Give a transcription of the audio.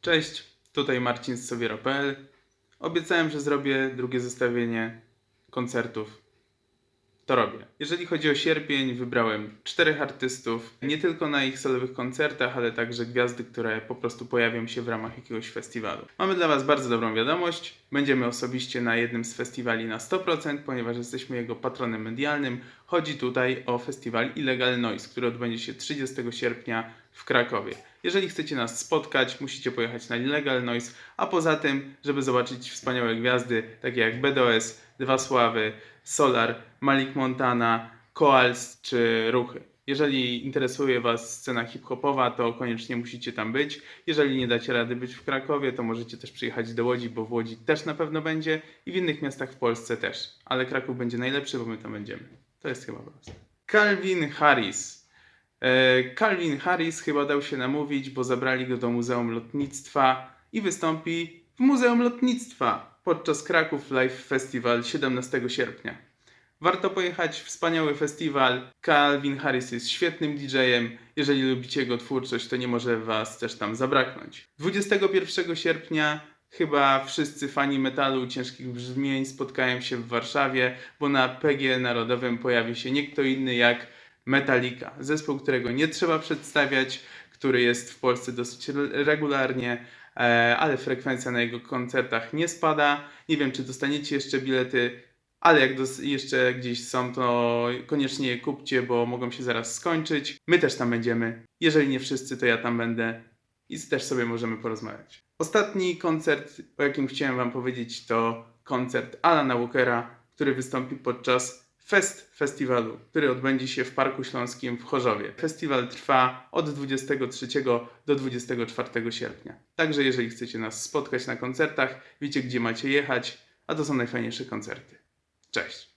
Cześć, tutaj Marcin z Sowiero.pl. Obiecałem, że zrobię drugie zestawienie koncertów. To robię. Jeżeli chodzi o sierpień, wybrałem czterech artystów, nie tylko na ich solowych koncertach, ale także gwiazdy, które po prostu pojawią się w ramach jakiegoś festiwalu. Mamy dla Was bardzo dobrą wiadomość. Będziemy osobiście na jednym z festiwali na 100%, ponieważ jesteśmy jego patronem medialnym. Chodzi tutaj o festiwal Illegal Noise, który odbędzie się 30 sierpnia w Krakowie. Jeżeli chcecie nas spotkać, musicie pojechać na Illegal Noise, a poza tym, żeby zobaczyć wspaniałe gwiazdy, takie jak BDOS, Dwa Sławy, Solar, Malik Montana, Koals czy Ruchy. Jeżeli interesuje Was scena hip-hopowa, to koniecznie musicie tam być. Jeżeli nie dacie rady być w Krakowie, to możecie też przyjechać do Łodzi, bo w Łodzi też na pewno będzie i w innych miastach w Polsce też. Ale Kraków będzie najlepszy, bo my tam będziemy. To jest chyba proste. Calvin Harris. E, Calvin Harris chyba dał się namówić, bo zabrali go do Muzeum Lotnictwa i wystąpi w Muzeum Lotnictwa podczas Kraków Live Festival 17 sierpnia. Warto pojechać, wspaniały festiwal. Calvin Harris jest świetnym DJ-em. Jeżeli lubicie jego twórczość, to nie może Was też tam zabraknąć. 21 sierpnia chyba wszyscy fani metalu ciężkich brzmień spotkają się w Warszawie, bo na PG Narodowym pojawi się nie kto inny jak Metallica. Zespół, którego nie trzeba przedstawiać, który jest w Polsce dosyć re- regularnie, e, ale frekwencja na jego koncertach nie spada. Nie wiem, czy dostaniecie jeszcze bilety, ale jak jeszcze gdzieś są, to koniecznie je kupcie, bo mogą się zaraz skończyć. My też tam będziemy. Jeżeli nie wszyscy, to ja tam będę i też sobie możemy porozmawiać. Ostatni koncert, o jakim chciałem Wam powiedzieć, to koncert Alana Walkera, który wystąpi podczas Fest Festiwalu, który odbędzie się w Parku Śląskim w Chorzowie. Festiwal trwa od 23 do 24 sierpnia. Także jeżeli chcecie nas spotkać na koncertach, wiecie gdzie macie jechać, a to są najfajniejsze koncerty. Cześć!